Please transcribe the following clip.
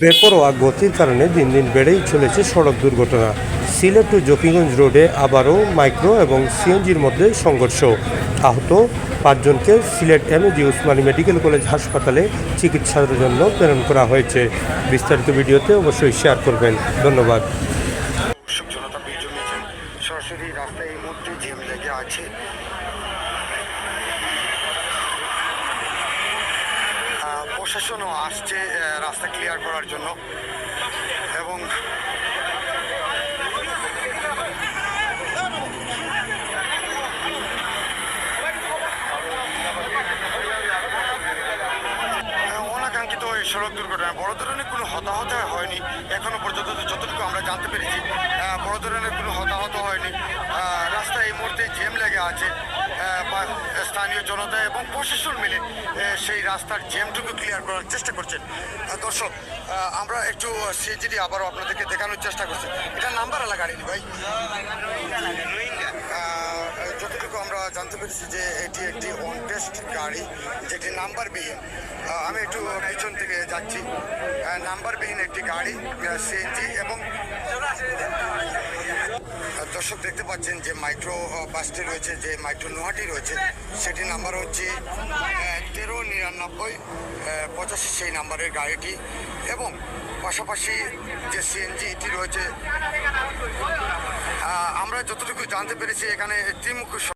বেপরোয়া গতির কারণে দিন দিন বেড়েই চলেছে সড়ক দুর্ঘটনা। সিলেট টু জকিগঞ্জ রোডে আবারও মাইক্রো এবং সিএনজির মধ্যে সংঘর্ষ। আহত পাঁচজনকে Sylhet MAG Osmani medical college হাসপাতালে চিকিৎসার জন্য প্রেরণ করা হয়েছে। বিস্তারিত ভিডিওতে অবশ্যই শেয়ার করবেন। ধন্যবাদ। সরাসরি রাস্তায় এই মুহূর্তে জ্যাম লেগে আছে প্রশাসনও আসছে রাস্তা ক্লিয়ার করার জন্য। এবং অনাকাঙ্ক্ষিত এই সড়ক দুর্ঘটনা বড় ধরনের কোনো হতাহত হয়নি এখনও পর্যন্ত যতটুকু আমরা জানতে পেরেছি বড় ধরনের কোনো হতাহত হয়নি। আহ, রাস্তায় এই মুহূর্তে জ্যাম লেগে আছে। স্থানীয় জনতা এবং প্রশাসন মিলে সেই রাস্তার জ্যামটুকু ক্লিয়ার করার চেষ্টা করছেন। দর্শক আমরা একটু সিজিডি আবারও আপনাদেরকে দেখানোর চেষ্টা করছি। এটা নাম্বার আলা গাড়ি ভাই? যতটুকু আমরা জানতে পেরেছি যে এটি একটি অন টেস্ট গাড়ি, যেটি নাম্বারবিহীন আমি একটু পিছন থেকে যাচ্ছি। নাম্বারবিহীন একটি গাড়ি সিএনজি এবং দর্শক দেখতে পাচ্ছেন যে মাইক্রো বাসটি রয়েছে, যে মাইক্রো নোহাটি রয়েছে, সেটি নাম্বার হচ্ছে তেরো নিরানব্বই পঁচাশি সেই নাম্বারের গাড়িটি। এবং পাশাপাশি যে সিএনজি সিএনজিটি রয়েছে আমরা যতটুকু জানতে পেরেছি এখানে ত্রিমুখ